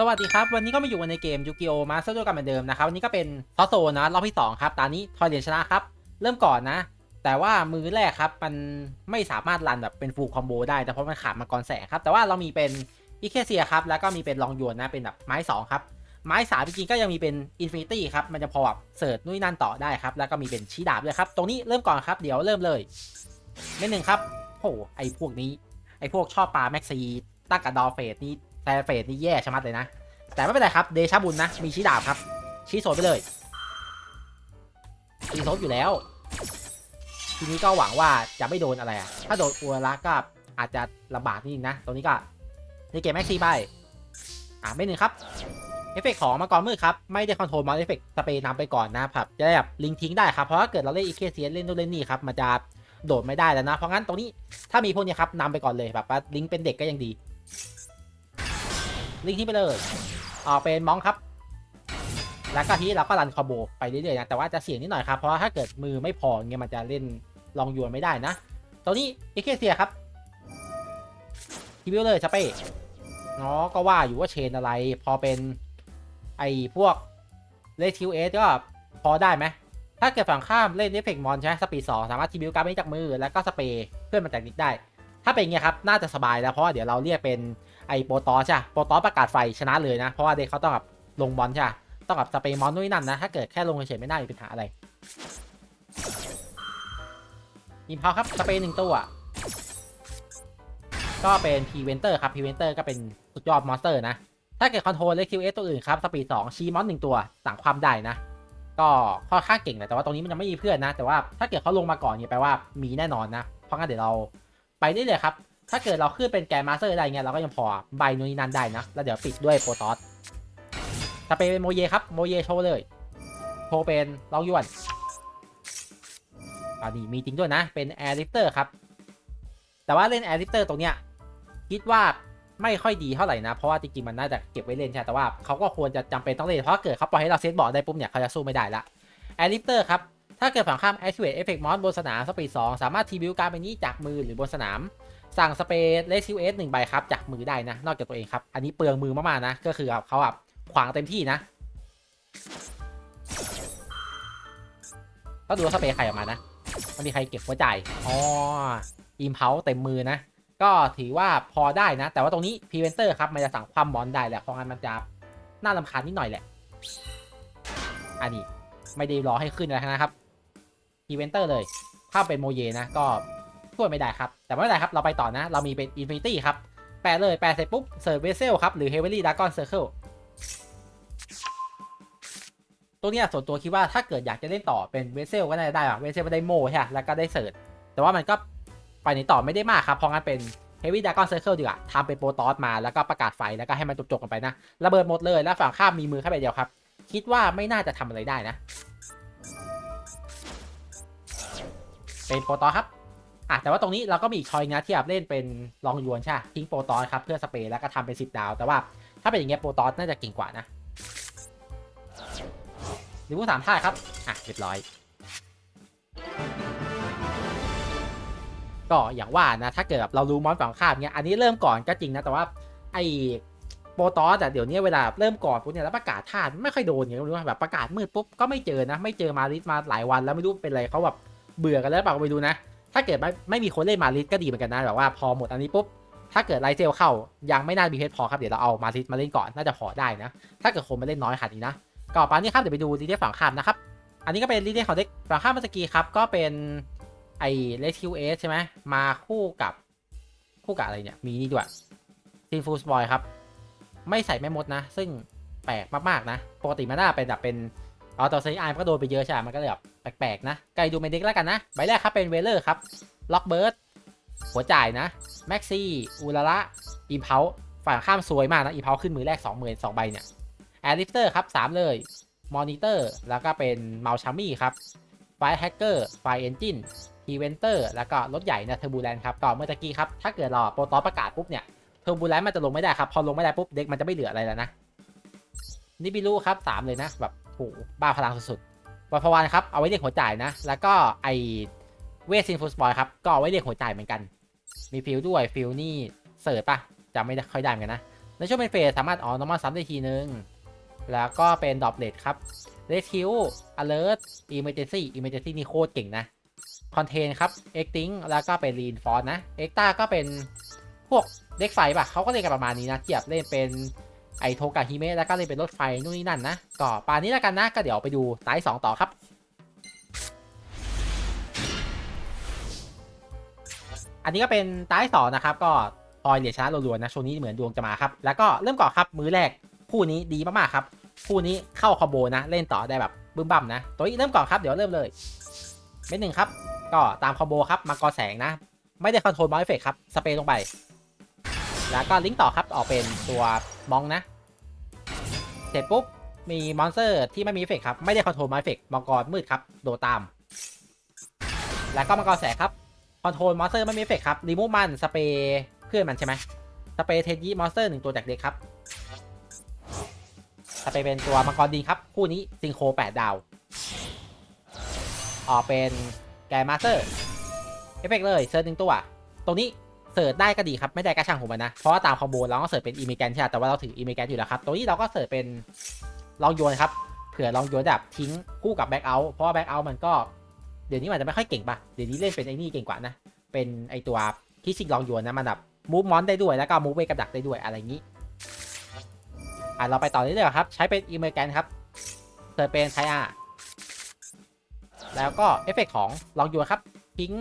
สวัสดีครับ วันนี้ก็มาอยู่ในเกมยูกิโอมาสเตอร์ด้วยกันเหมือนเดิมนะครับ วันนี้ก็เป็นซอสโซนะรอบที่2ครับ ตอนนี้ทอยเรียนชนะครับ เริ่มก่อนนะ แต่ว่ามือแรกครับ มันไม่สามารถรันแบบเป็นฟูลคอมโบได้ แต่เพราะมันขาดมังกรแสงครับ แต่ว่าเรามีเป็นอิเคเซียครับ แล้วก็มีเป็นลองยวนนะ เป็นแบบไม้2ครับ ไม้สามจริงๆก็ยังมีเป็นอินฟินิตี้ครับ มันจะพอแบบเสิร์ชนู่นนั่นต่อได้ครับ แล้วก็มีเป็นชี้ดาบด้วยครับ ตรงนี้เริ่มก่อนครับ เดี๋ยวเริ่มเลยเม็ดหนึ่งครับโหไอพวกนี้ ไอพวกชอบปลาแม็กซีตั้งกับดอเฟสนี่ แต่เฟสนี่แย่ชะมัดเลยนะ แต่ไม่เป็นไรครับ เดชาบุญนะ มีชี้ดาบครับ ชี้โซนไปเลยชี้โซนอยู่แล้ว ทีนี้ก็หวังว่าจะไม่โดนอะไรอะถ้าโดนอัวระก็อาจจะลำบากนิดนึงนะ ตรงนี้ก็ในเกมแม็กซี่ไปอ่าไม่หนึ่งครับ เอฟเฟกของมังกรมืดครับ ไม่ได้คอนโทรลมาเอฟเฟกสเปรย์นำไปก่อนนะครับจะได้แบบลิงทิ้งได้ครับ เพราะถ้าเกิดเราเล่นอีเคเซียเล่นโน่นเล่นนี่ครับมันจะโดดไม่ได้แล้วนะ เพราะงั้นตรงนี้ถ้ามีพวกนี้ยครับนำไปก่อนเลยแบบว่าลิงเป็นเด็กก็ยังดี ลิงทิ้งไปเลยออกเป็นมองครับ แล้วก็ทีเราก็รันคอมโบไปเรื่อยๆนะแต่ว่าจะเสี่ยงนิดหน่อยครับเพราะว่าถ้าเกิดมือไม่พอเงี้ยมันจะเล่นลองยวนไม่ได้นะตรงนี้เอเคเซียครับทีวิวเลยสเป้เนาะก็ว่าอยู่ว่าเชนอะไร พอเป็นไอ้พวกเลทิวเอสก็พอได้ไหมถ้าเกิดฝั่งข้ามเล่นเอฟเฟกมอนใช่ไหมสปีดสองสามารถทีวิวการ์ดไม่จากมือแล้วก็สเปรย์เพื่อนมันแตกนิดได้ ถ้าเป็นเงี้ยครับน่าจะสบายแล้วเพราะว่าเดี๋ยวเราเรียกเป็น ไอโปรตอใช่โปรตอประกาศไฟชนะเลยนะ เพราะว่าเด็กเขาต้องแบบลงบอลใช่ต้องแบบสเปรย์มอนนู่นนั่นนะ ถ้าเกิดแค่ลงเฉยไม่น่ามีปัญหาอะไรอิมพาวครับสเปรย์หนึ่งตัว ก็เป็นพีเวนเตอร์ครับพีเวนเตอร์ก็เป็นสุดยอดมอนสเตอร์นะ ถ้าเกิดคอนโทรลเลคิวเอสตัวอื่นครับสปีดสองชีมอนหนึ่งตัวสั่งความได้นะก็ค่อนข้างเก่งแหละแต่ว่าตรงนี้มันยังไม่มีเพื่อนนะ แต่ว่าถ้าเกิดเขาลงมาก่อนเนี่ยแปลว่ามีแน่นอนนะ เพราะงั้นเดี๋ยวเราไปได้เลยครับ ถ้าเกิดเราขึ้นเป็นแกนมาสเตอร์ได้เงี้ยเราก็ยังพอใบนู่นนี่นั่นได้นะ แล้วเดี๋ยวปิดด้วยโปรตอสสเปรย์เป็นโมเยครับโมเยโชว์เลยโชว์เป็นลองยวนอันนี้มีจริงด้วยนะ เป็นแอร์ลิฟเตอร์ครับ แต่ว่าเล่นแอร์ลิฟเตอร์ตรงเนี้ยคิดว่าไม่ค่อยดีเท่าไหร่นะ เพราะว่าจริงๆมันน่าจะเก็บไว้เล่นใช่แต่ว่าเขาก็ควรจะจำเป็นต้องเล่น เพราะเกิดเขาปล่อยให้เราเซตบอร์ดได้ปุ๊บเนี่ยเขาจะสู้ไม่ได้ละแอร์ลิฟเตอร์ครับ ถ้าเกิดฝั่งข้าม Activate Effect Mon บนสนามสปีด2สามารถทีบิวการ์ดใบนี้จากมือหรือบนสนาม สั่งสเปรย์เลซิวเอสหนึ่งใบครับจากมือได้นะ นอกจากตัวเองครับ อันนี้เปลืองมือมากๆนะ ก็คือเขาแบบขวางเต็มที่นะก็ดูว่าสเปรย์ใครออกมานะมันมีใครเก็บหัวใจอ๋ออิมเพาเต็มมือนะ ก็ถือว่าพอได้นะ แต่ว่าตรงนี้พรีเวนเตอร์ครับมันจะสั่งความมอนได้แหละเพราะงั้นมันจะน่าลำคาญนิดหน่อยแหละ อันนี้ไม่ได้รอให้ขึ้นแล้วนะครับพรีเวนเตอร์เลย ถ้าเป็นโมเยนะก็ ช่วยไม่ได้ครับ แต่ไม่เป็นไรครับ เราไปต่อนะ เรามีเป็นอินฟินิตี้ครับ แปลเลย แปลเสร็จปุ๊บเสิร์ฟเวเซลครับ หรือเฮเวลี่ดากอนเซอร์เคิลตัวเนี้ยส่วนตัวคิดว่าถ้าเกิดอยากจะเล่นต่อเป็นเวเซลก็น่าจะได้อะเวเซลก็ได้โมใช่ไหมแล้วก็ได้เสิร์ฟแต่ว่ามันก็ไปในต่อไม่ได้มากครับเพราะงั้นเป็นเฮฟวี่ดากอนเซอร์เคิลดีกว่าทำเป็นโปรตอสมาแล้วก็ประกาศไฟแล้วก็ให้มันจบๆกันไปนะระเบิดหมดเลยแล้วฝั่งข้ามมีมือแค่ใบเดียวครับ คิดว่าไม่น่าจะทำอะไรได้นะ เป็นโปรตอสครับ อะแต่ว่าตรงนี้เราก็มีอีกชอยนะที่แบบเล่นเป็นลองยวนใช่ทิ้งโปรตอสครับเพื่อสเปรย์แล้วก็ทำเป็นสิบดาว แต่ว่าถ้าเป็นอย่างเงี้ยโปรตอสน่าจะเก่งกว่านะหรือผู้สามท่าครับ อะเรียบร้อย ก็อย่างว่านะ ถ้าเกิดแบบเรารู้มอนฝั่งข้ามเงี้ย อันนี้เริ่มก่อนก็จริงนะ แต่ว่าไอ้โปรตอสอะเดี๋ยวนี้เวลาเริ่มก่อนปุ๊บเนี่ยแล้วประกาศท่าไม่ค่อยโดนอย่างเงี้ยรู้แบบประกาศมืดปุ๊บก็ไม่เจอนะ ไม่เจอมาลิสมาหลายวันแล้วไม่รู้เป็นไรเขาแบบเบื่อกันแล้วเปล่าก็ไม่รู้นะ ถ้าเกิดไม่ไม่มีคนเล่นมาลิสก็ดีเหมือนกันนะแบบว่าพอหมดอันนี้ปุ๊บถ้าเกิดไลเซลเข้ายังไม่น่ามีเพชรพอครับเดี๋ยวเราเอามาลิสมาเล่นก่อนน่าจะพอได้นะ ถ้าเกิดคนมาเล่นน้อยขนาดนี้นะก็ปานนี้ครับเดี๋ยวไปดูลีเดฝั่งข้ามนะครับอันนี้ก็เป็นลีเดของเด็กฝั่งข้ามเมื่อกี้ครับก็เป็นไอ้เลคิวเอสใช่ไหมมาคู่กับคู่กับอะไรเนี่ยมีนี่ด้วยทีฟูสบอยครับไม่ใส่แม่มดนะ ซึ่งแปลกมากๆนะ ปกติมันน่าเป็นแบบเป็น เอาตัวซีไอมันก็โดนไปเยอะใช่ไหมมันก็เลยแบบแปลกๆนะไกลดูเมดิกแล้วกันนะ ใบแรกครับเป็นเวเลอร์ครับ ล็อกเบิร์ด หัวจ่ายนะ แม็กซี่ อูลาระอิมเพาฝั่งข้ามซวยมากนะ อิมเพาขึ้นมือแรก2 0 0 0 0 2ใบเนี่ย แอร์ลิฟเตอร์ครับ 3 เลย มอนิเตอร์ แล้วก็เป็นเมาชามี่ครับ ไฟแฮกเกอร์ ไฟเอนจินอีเวนเตอร์ แล้วก็รถใหญ่นะเทอร์บูแลนครับ ต่อเมื่อตะกี้ครับ ถ้าเกิดราโปรตอประกาศปุ๊บเนี่ย เทอร์บูแลนมันจะลงไม่ได้ครับ พอลงไม่ได้ปุ๊บเด็กมันจะไม่เหลืออะไรแล้วนะนิบิลูครับสามเลยนะแบบ โหบ้าพลังสุดๆวันพวันครับ เอาไว้เรียกหัวจ่ายนะ แล้วก็ไอเวสซินฟูสบอยครับ ก็เอาไว้เรียกหัวจ่ายเหมือนกัน มีฟิลด้วยฟิลนี่เสิร์ฟปะจำไม่ค่อยได้เหมือนกันนะ ในช่วงเป็นเฟสสามารถออนอร์มอลซ้ำได้ทีนึง แล้วก็เป็นดรอปเลทครับเรสคิวอเลิร์ตอิมเมอร์เจนซี่อิมเมอร์เจนซี่นี่โคตรเก่งนะคอนเทนครับเอ็กติงแล้วก็เป็นรีนฟอร์นะเอ็กตาก็เป็นพวกเด็กไฟป่ะเขาก็เล่นกันประมาณนี้นะเทียบเล่นเป็น ไอโทกาฮิเมะแล้วก็เล่นเป็นรถไฟนู่นนี่นั่นนะ ก็ปานนี้แล้วกันนะ ก็เดี๋ยวไปดูไตล์สองต่อครับอันนี้ก็เป็นไตล์สองนะครับ ก็พลอยเหรียญชนะรัวๆนะช่วงนี้เหมือนดวงจะมาครับ แล้วก็เริ่มก่อนครับมือแรกคู่นี้ดีมากๆครับ คู่นี้เข้าคอมโบนะ เล่นต่อได้แบบบึ้มบั่มนะ ตัวนี้เริ่มก่อนครับเดี๋ยวเริ่มเลยเม็ดหนึ่งครับ ก็ตามคอมโบครับมังกรแสงนะ ไม่ได้คอนโทรลบอลเอฟเฟกครับสเปรย์ลงไป แล้วก็ลิงก์ต่อครับออกเป็นตัวมองนะ เสร็จปุ๊บ มีมอนสเตอร์ที่ไม่มีเอฟเฟกครับ ไม่ได้คอนโทรลบอลเอฟเฟกมังกรมืดครับ โดตาม แล้วก็มังกรแสครับคอนโทรลมอนสเตอร์ไม่มีเอฟเฟกครับรีมูฟมันสเปรย์เพื่อนมันใช่ไหมสเปรย์เทนยี่มอนสเตอร์หนึ่งตัวจากเด็กครับสเปรย์เป็นตัวมังกรดีครับ คู่นี้ซิงโคร8ดดาว ออกเป็นแกมาสเตอร์เอฟเฟกเลยเซิร์ชหนึ่งตัว ตรงนี้ เสิร์ชได้ก็ดีครับ ไม่ได้ก็ช่างผมนะ เพราะว่าตามคอมโบเราก็เสิร์ชเป็นอีเมแกนใช่ไหมแต่ว่าเราถืออีเมแกนอยู่แล้วครับ ตรงนี้เราก็เสิร์ชเป็นลองโยนครับ เผื่อลองโยนแบบทิ้งคู่กับแบ็กเอาท์ เพราะว่าแบ็กเอาท์มันก็ เดี๋ยวนี้มันจะไม่ค่อยเก่งปะเดี๋ยวนี้เล่นเป็นไอ้นี่เก่งกว่านะ เป็นไอตัวคิชิกลองโยนนะมันแบบมูฟมอนได้ด้วย แล้วก็มูฟเวกับดักได้ด้วยอะไรอย่างนี้ อะเราไปต่อเรื่อยๆครับ ใช้เป็นอีเมแกนครับเสิร์ชเป็นไทอาแล้วก็เอฟเฟกของลองโยนครับทิ้ง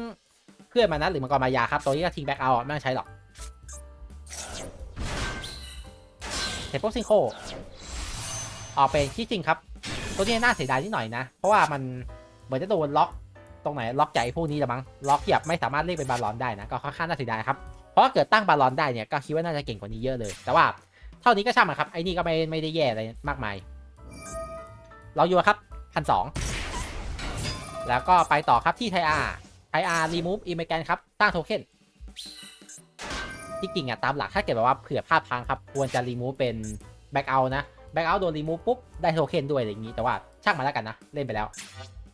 พื่อนมานะหรือมังกรมายาครับ ตัวนี้ก็ทิ้งแบ็กเอาไม่ต้องใช้หรอกเสร็จปุ๊บซิงโคออกเป็นที่จริงครับ ตัวนี้น่าเสียดายนิดหน่อยนะ เพราะว่ามันเหมือนจะโดนล็อกตรงไหนล็อกใจพวกนี้ละมั้งล็อกเหยียบไม่สามารถเรียกเป็นบาลอนได้นะก็ค่อนข้างน่าเสียดายครับเพราะาเกิดตั้งบาลอนได้เนี่ยก็คิดว่าน่าจะเก่งกว่านี้เยอะเลย แต่ว่าเท่านี้ก็ช่างมันครับไอ้นี่ก็ไม่ไม่ได้แย่อะไรมากมายเราอยู่ครับพันสองแล้วก็ไปต่อครับที่ไทอาไออาร์ รีมูฟอีเมแกนครับ สร้างโทเค็นจริงอะตามหลักถ้าเกิดแบบว่าเผื่อพลาดพลังครับ ควรจะรีมูฟเป็นแบ็กเอานะแบ็กเอาโดนรีมูฟปุ๊บ ได้โทเค็นด้วยอะไรอย่างนี้ แต่ว่าช่างมาแล้วกันนะ เล่นไปแล้ว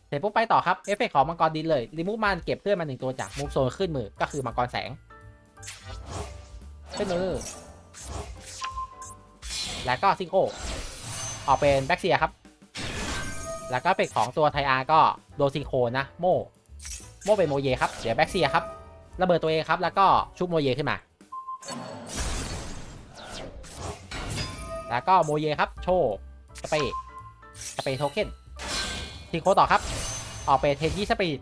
เสร็จปุ๊บไปต่อครับ เอฟเฟกของมังกรดินเลยรีมูฟมันเก็บเพื่อนมาหนึ่งตัวจากมูฟโซนขึ้นมือ ก็คือมังกรแสงขึ้นมือแล้วก็ซิงโกออกเป็นแบ็กเซียครับ แล้วก็เอฟเฟกของตัวไทอาร์ก็โดนซิงโคนะโม โมเป็นโมเยครับเดี๋ยวแบ็กเซียครับระเบิดตัวเองครับ แล้วก็ชุบโมเยขึ้นมา แล้วก็โมเยครับ โชว์สเปย์สเปย์โทเค็นทีโคต่อครับ ออกเป็นเทนยี่สปีด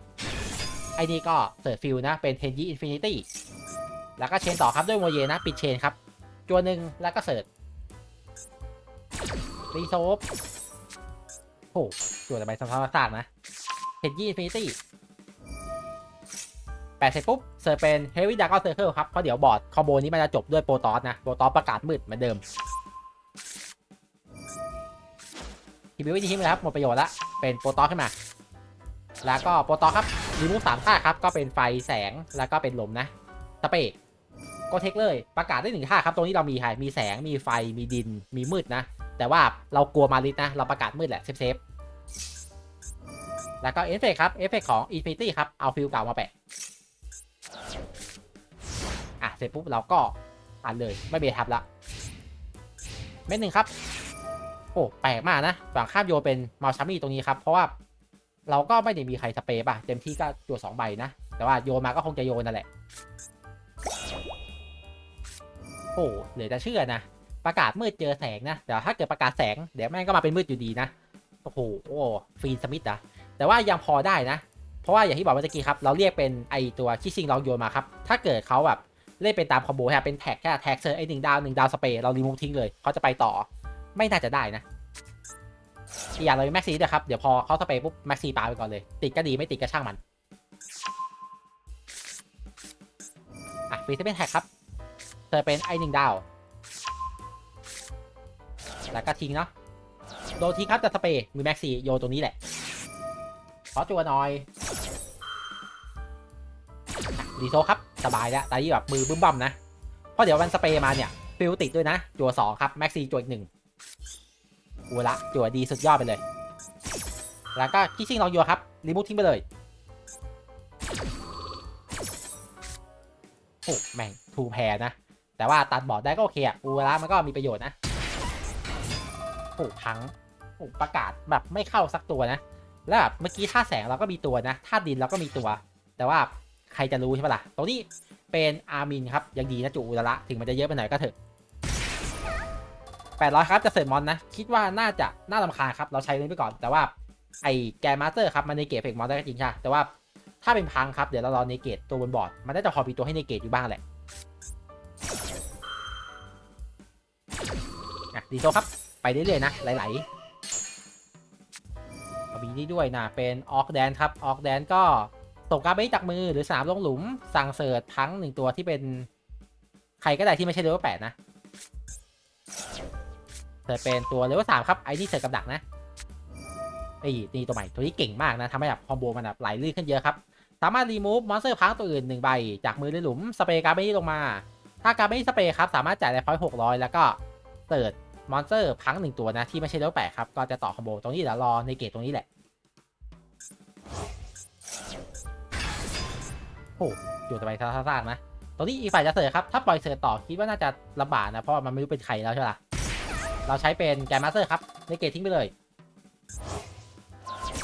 ไอ้นี่ก็เสิร์ฟฟิลนะ เป็นเทนยี่อินฟินิตี้แล้วก็เชนต่อครับด้วยโมเยนะ ปิดเชนครับจวหนึ่งแล้วก็เสิร์ฟรีโซฟโอ้จวนอะไรสำคัญมากนะเทนยี่อินฟินิตี้ แปดเสร็จปุ๊บเสิร์ฟเป็น Heavy Dragon Circle ครับ เพราะเดี๋ยวบอร์ดคอมโบนี้มันจะจบด้วยโปรตอสนะ โปรตอสประกาศมืดเหมือนเดิมทีบิววิธีทิ้งเลยครับ หมดประโยชน์ละ เป็นโปรตอสขึ้นมา แล้วก็โปรตอสครับรีมูฟสามค่าครับ ก็เป็นไฟแสงแล้วก็เป็นลมนะสเปกก็เทคเลย ประกาศได้หนึ่งค่าครับ ตรงนี้เรามีใครมีแสงมีไฟมีดินมีมืดนะ แต่ว่าเรากลัวมาลิสนะ เราประกาศมืดแหละเซฟเซฟแล้วก็เอฟเฟกครับเอฟเฟกของ Infinity ครับเอาฟิลเก่ามาแปะ อะ เสร็จปุ๊บเราก็อ่านเลยไม่เบียดทับละเม็ดหนึ่งครับ โอ้แปลกมากนะฝั่งข้ามโยเป็นมาชัมมี่ตรงนี้ครับ เพราะว่าเราก็ไม่ได้มีใครสเปรย์ป่ะ เต็มที่ก็ตัวสองใบนะ แต่ว่าโยมาก็คงจะโยนนั่นแหละ โอ้เหลือจะเชื่อนะ ประกาศมืดเจอแสงนะแต่ถ้าเกิดประกาศแสงเดี๋ยวแม่งก็มาเป็นมืดอยู่ดีนะ โอ้โหโอ้ฟีนสมิธอะแต่ว่ายังพอได้นะ เพราะว่าอย่างที่บอกเมื่อกี้ครับ เราเรียกเป็นไอตัวคิชิงลองโยนมาครับ ถ้าเกิดเขาแบบเล่นเป็นตามคอมโบฮะเป็นแท็กแค่แท็กเซอร์ไอหนึ่งดาวหนึ่งดาวสเปร์เรารีมูฟทิ้งเลยเขาจะไปต่อ ไม่น่าจะได้นะอีกอย่างเราแม็กซีด้วยครับ เดี๋ยวพอเขาสเปรปุ๊บแม็กซี่ปาไปก่อนเลย ติดก็ดีไม่ติดก็ช่างมันอะฟรีเป็นแท็กครับเธอเป็นไอหนึ่งดาว แล้วก็ทิ้งเนาะโดนทิ้งครับจะสเปรย์มีแม็กซี่โยนตรงนี้แหละ ขอจัวหน่อยดีโซครับ สบายแล้วแต่ที่แบบมือบึ้มบ่มนะ เพราะเดี๋ยวมันสเปรย์มาเนี่ยฟิลติดด้วยนะ จัวสองครับ แม็กซี่จัวอีกหนึ่งกูละ จัวดีสุดยอดไปเลย แล้วก็คิชิงลองยัวครับ รีมูททิ้งไปเลย โอ้แม่งทูแพรนะ แต่ว่าตัดบอดได้ก็โอเคอะอูระมันก็มีประโยชน์นะโอ้พังโอ้ประกาศแบบไม่เข้าสักตัวนะ แล้วแบบเมื่อกี้ท่าแสงเราก็มีตัวนะท่าดินเราก็มีตัว แต่ว่าใครจะรู้ใช่ปะล่ะตรงนี้เป็นอาร์มินครับยังดีนะจุอุระถึงมันจะเยอะไปหน่อยก็เถอะ800 ครับจะเสร็จมอนนะ คิดว่าน่าจะน่าลำคาญครับ เราใช้เล่นไปก่อน แต่ว่าไอ้แกมาสเตอร์ครับ มันในเกตเฟกมอนได้ก็จริงใช่แต่ว่าถ้าเป็นพังครับ เดี๋ยวเรารอในเกตตัวบนบอร์ด มันน่าจะพอมีตัวให้ในเกตอยู่บ้างแหละอะดีโซครับ ไปเรื่อยๆนะ ไหลๆ มีนี่ด้วยนะเป็นออกแดนครับออกแดนก็ตกการ์ดไปจากมือหรือสามลงหลุม สั่งเสิร์ชทั้งหนึ่งตัวที่เป็นใครก็ได้ที่ไม่ใช่เลเวลแปดนะเสิร์ชเป็นตัวเลเวลสามครับไอ้นี่เสิร์ชกับดักนะไอ้นี่ตัวใหม่ตัวนี้เก่งมากนะทำให้แบบคอมโบมันแบบไหลลื่นขึ้นเยอะครับ สามารถรีมูฟมอนสเตอร์พังตัวอื่นหนึ่งใบ จากมือหรือหลุมสเปรย์การ์ดไม่ลงมา ถ้าการ์ดไม่สเปรย์ครับสามารถจ่ายได้พอยต์หกร้อยแล้วก็เสิร์ช มอนสเตอร์พังหนึ่งตัวนะ ที่ไม่ใช่เลเวลแปดครับ ก็จะต่อคอมโบตรงนี้เดี๋ยวรอในเกตตรงนี้แหละ โอ้อยู่ต่อไปซ่าๆนะตรงนี้อีกฝ่ายจะเสิร์ฟครับ ถ้าปล่อยเสิร์ฟต่อคิดว่าน่าจะลำบากนะ เพราะว่ามันไม่รู้เป็นใครแล้วใช่ไหมล่ะเราใช้เป็นแกนมาสเตอร์ครับในเกตทิ้งไปเลย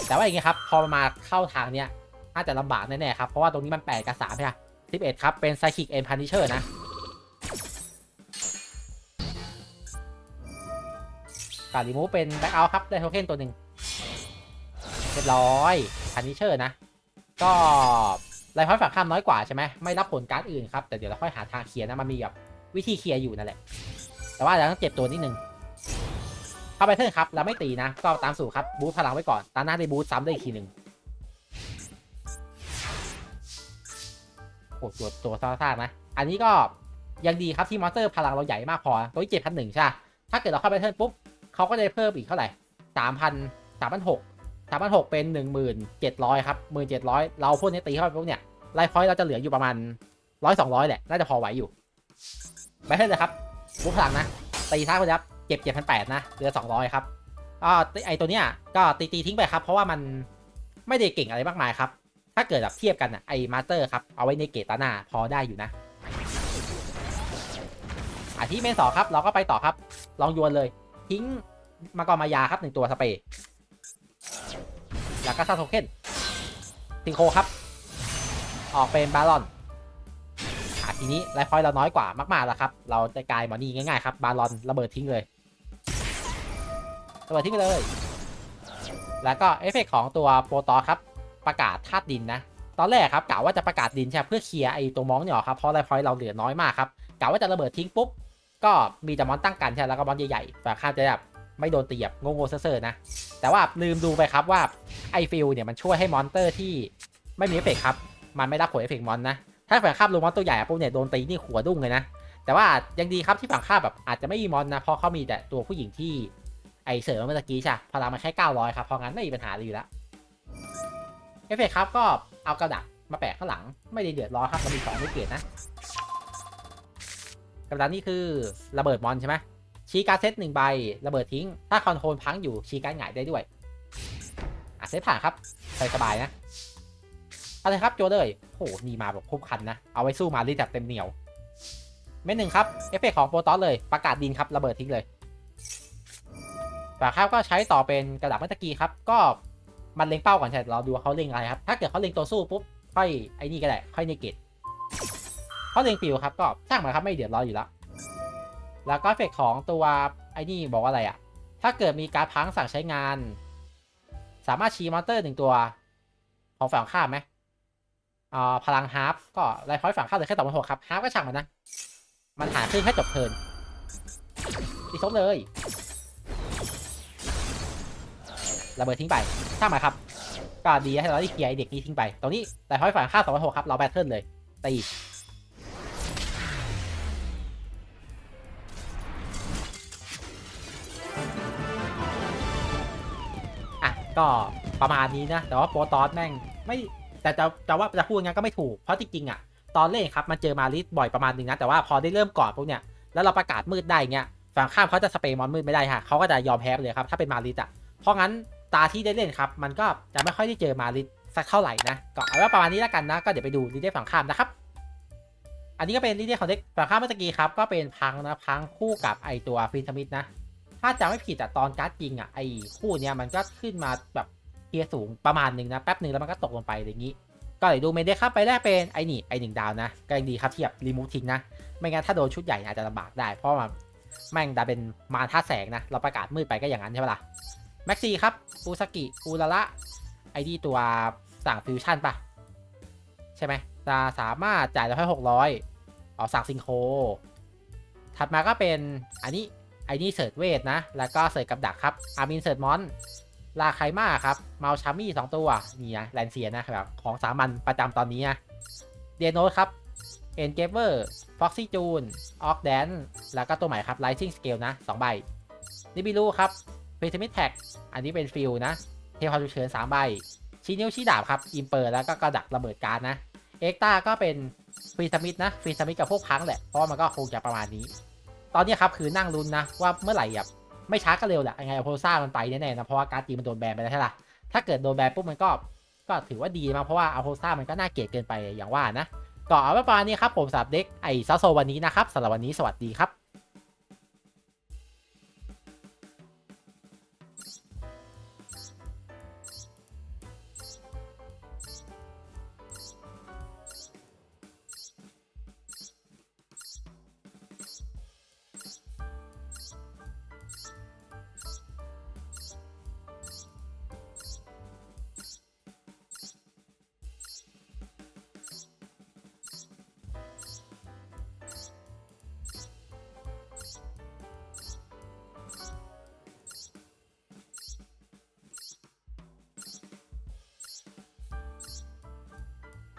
แต่ว่าอย่างงี้ครับ พอมาเข้าทางเนี้ยน่าจะลำบากแน่ๆครับ เพราะว่าตรงนี้มัน8กับ3ใช่ไหม11ครับ เป็นไซคิกเอ็นพันิเชอร์นะารรีมูฟเป็นแบ็กเอาท์ครับ ได้โทเค็นตัวหนึ่งเรียบร้อยพันนิเชอร์นะ ก็ไลฟ์พอยต์ฝั่งข้ามน้อยกว่าใช่ไหมไม่รับผลการ์ดอื่นครับ แต่เดี๋ยวเราค่อยหาทางเคลียร์นะมันมีแบบวิธีเคลียร์อยู่นั่นแหละ แต่ว่าเราต้องเจ็บตัวนิดนึงเข้าไปเทิร์นครับแล้วไม่ตีนะ ก็ตามสูตรครับบูทพลังไว้ก่อนตาหน้าได้บูทซ้ำได้อีกทีหนึ่งโอ้ตัวตัวซ่านะ อันนี้ก็ยังดีครับที่มอนสเตอร์พลังเราใหญ่มากพอตัวที่เจ็ดพันหนึ่งใช่ถ้าเกิดเราเข้าไปเทิร์นปุ๊บ เขาก็จะเพิ่มอีกเท่าไหร่สามพันสามพันหกสามพันหกเป็นหนึ่งหมื่นเจ็ดร้อยครับหมื่นเจ็ดร้อยเราพวกนี้ตีเข้าไปปุ๊บเนี่ยไลฟ์พอยต์เราจะเหลืออยู่ประมาณร้อยสองร้อยแหละ น่าจะพอไหวอยู่ไปเทิร์นเลยครับบูทพลังนะ ตีท้ายคนครับเก็บเจ็ดพันแปดนะ เหลือสองร้อยครับก็ไอตัวเนี้ยก็ตีตีทิ้งไปครับ เพราะว่ามันไม่ได้เก่งอะไรมากมายครับ ถ้าเกิดแบบเทียบกันอะไอมาสเตอร์ครับ เอาไว้ในเกตตาหน้าพอได้อยู่นะอาที่เมนสองครับ เราก็ไปต่อครับ ลองโยนเลย ทิ้งมากรมายาครับหนึ่งตัวสเปรย์แล้วก็ซาโทเค็นติงโคครับ ออกเป็นบาลอนอะทีนี้ไลฟ์พอยต์เราน้อยกว่ามากๆแล้วครับ เราจะกลายมอนี่ง่ายๆครับ บาลอนระเบิดทิ้งเลยระเบิดทิ้งไปเลย แล้วก็เอฟเฟกต์ของตัวโปรตอครับ ประกาศธาตุดินนะ ตอนแรกครับกะว่าจะประกาศดินใช่เพื่อเคลียร์ไอ้ตัวมองเนี่ยออครับ เพราะไลฟ์พอยต์เราเหลือน้อยมากครับกะว่าจะระเบิดทิ้งปุ๊บ ก็มีแต่มอนตั้งกันใช่แล้วก็มอนใหญ่ๆแต่ข้าจะแบบไม่โดนตีแบบโง่ๆเซ่อๆนะ แต่ว่าลืมดูไปครับว่าไอฟิลเนี่ยมันช่วยให้มอนเตอร์ที่ไม่มีเอฟเฟกครับ มันไม่รับผลเอฟเฟกมอนนะ ถ้าฝั่งข้ามลงมอนตัวใหญ่อะปุ๊บเนี่ยโดนตีนี่หัวดุ้งเลยนะ แต่ว่ายังดีครับที่ฝั่งข้าแบบอาจจะไม่มีมอนนะ เพราะเขามีแต่ตัวผู้หญิงที่ไอเสริมเมื่อกี้ใช่พลังมันแค่ 900 ครับเพราะงั้นไม่มีปัญหาเลยอยู่แล้วเอฟเฟกครับก็เอากระดักมาแปะข้างหลังไม่ได้เดือดร้อนครับมันมีสองไม่เกตนะ กระดานนี่คือระเบิดมอนใช่ไหมชี้การเซตหนึ่งใบระเบิดทิ้ง ถ้าคอนโทรลพังอยู่ชี้การหงายได้ด้วยอะเซตผ่านครับสบายๆนะอะไรครับโจเลยโหนี่มาแบบครบคันนะ เอาไว้สู้มารีแบบเต็มเหนียว เม็ดหนึ่งครับ เอฟเฟกของโปรตอสเลย ประกาศดินครับระเบิดทิ้งเลยฝาข้าวก็ใช้ต่อเป็นกระดาษเมื่อกี้ครับ ก็มันเล็งเป้าก่อนใช่เราดูว่าเขาเล็งอะไรครับ ถ้าเกิดเขาเล็งตัวสู้ปุ๊บ ค่อยไอ้นี่ก็ได้ ค่อยเนเกต เขาเลงฟิวครับก็ช่างมันครับไม่เดือดร้อนอยู่แล้วแล้วก็เฟกของตัวไอ้นี่บอกว่าอะไรอะถ้าเกิดมีการพังสั่งใช้งาน สามารถชี้มอนเตอร์หนึ่งตัว ของฝั่งข้ามไหมอ่าพลังฮาร์ฟก็ไลฟ์พอยฝั่งข้ามเลือแค่สองพันหกครับฮาร์ฟก็ช่างมันนะ มันหาขึ้นแค่จบเทินตีซบเลยระเบิดทิ้งไปช่างมันครับก็ดีให้เราได้เคลียร์ไอเด็กนี้ทิ้งไปตรงนี้ไลฟ์พอยฝั่งข้ามสองพันหกครับเราแบทเทิลเลยตี ก็ประมาณนี้นะ แต่ว่าโปรตอสแม่งไม่แต่จะจะว่าจะพูดงั้นก็ไม่ถูก เพราะจริงๆอะตอนเล่นครับมันเจอมาลิสบ่อยประมาณนึงนะ แต่ว่าพอได้เริ่มก่อนพวกเนี้ยแล้วเราประกาศมืดได้เงี้ยฝั่งข้ามเขาจะสเปรย์มอนมืดไม่ได้ค่ะเขาก็จะยอมแพ้เลยครับถ้าเป็นมาลิสอะเพราะงั้นตาที่ได้เล่นครับ มันก็จะไม่ค่อยได้เจอมาลิสสักเท่าไหร่นะก็เอาไว้ประมาณนี้แล้วกันนะ ก็เดี๋ยวไปดูลิสได้ฝั่งข้ามนะครับอันนี้ก็เป็นที่เรียกของเด็กฝั่งข้ามเมื่อกี้ครับก็เป็นพังนะพังคู่กับไอตัวฟินทมิดนะ ถ้าจำไม่ผิดอะตอนการ์ดจริงอะไอคู่เนี้ยมันก็ขึ้นมาแบบเทียร์สูงประมาณหนึ่งนะแป๊บหนึ่งแล้วมันก็ตกลงไปอย่างนี้ ก็เลยดูเมเดครับไปแรกเป็นไอนี่ไอหนึ่งดาวนะก็ยังดีครับเทียบรีมูฟทิ้งนะ ไม่งั้นถ้าโดนชุดใหญ่อาจจะลำบากได้ เพราะว่าแม่งดันเป็นมาท่าแสงนะ เราประกาศมืดไปก็อย่างนั้นใช่ปะล่ะแม็กซี่ครับอูซากิอูระละไอดีตัวสั่งฟิวชั่นปะใช่ไหมจะสามารถจ่ายได้แค่หกร้อยเอาสั่งซิงโคถัดมาก็เป็นอันนี้ ไอนี่เสิร์ชเวทนะ แล้วก็เสิร์ชกับดักครับ อามินเสิร์ชมอน ลาไคมาครับเมาชามี่สองตัวนี่นะแลนเซียนะแบบของสามัญประจำตอนนี้นะเดียโนครับเอ็นเกเวอร์ฟ็อกซี่จูนออกแดนแล้วก็ตัวใหม่ครับไลซิ่งสเกลนะสองใบนิบิลูครับเฟรมิทแท็กอันนี้เป็นฟิลนะ เทพาฉุกเฉินสามใบชีนิวชีดาบครับ อิมเปอร์แล้วก็กระดักระเบิดการนะ เอ็กตาก็เป็นฟรีสมิธนะฟรีสมิธกับพวกพังแหละ เพราะมันก็คงจะประมาณนี้ ตอนนี้ครับคือนั่งลุ้นนะว่าเมื่อไหร่แบบไม่ช้าก็เร็วแหละยังไงโพซ่ามันไปแน่ๆนะเพราะว่าการ์ดจีมันโดนแบนไปแล้วใช่ปะถ้าเกิดโดนแบนปุ๊บมันก็ก็ถือว่าดีมากเพราะว่าอโพซ่ามันก็น่าเกลียดเกินไปอย่างว่านะก็เอาไว้ประมาณนี้ครับผมสำหรับเด็กไอ้ซาโซวันนี้นะครับสำหรับวันนี้สวัสดีครับ